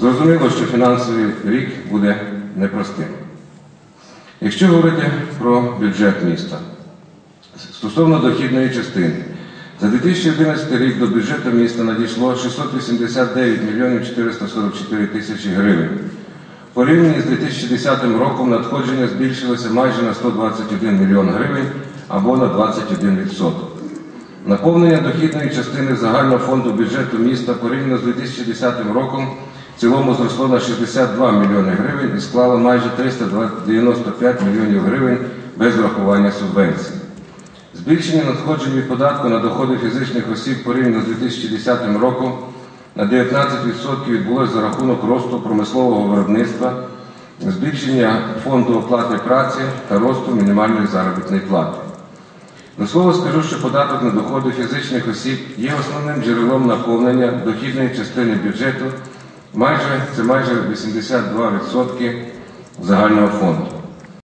Зрозуміло, що фінансовий рік буде непростим. Якщо говорити про бюджет міста, стосовно дохідної частини, за 2011 рік до бюджету міста надійшло 689 мільйонів 444 тисячі гривень. В порівнянні з 2010 роком надходження збільшилося майже на 121 мільйон гривень або на 21%. Наповнення дохідної частини загального фонду бюджету міста порівняно з 2010 роком цілому зросло на 62 мільйони гривень і склало майже 395 мільйонів гривень без врахування субвенцій. Збільшення надходжень від податку на доходи фізичних осіб порівняно з 2010 роком на 19% відбулося за рахунок росту промислового виробництва, збільшення фонду оплати праці та росту мінімальної заробітної плати. До слова скажу, що податок на доходи фізичних осіб є основним джерелом наповнення дохідної частини бюджету, майже, це майже 82% загального фонду.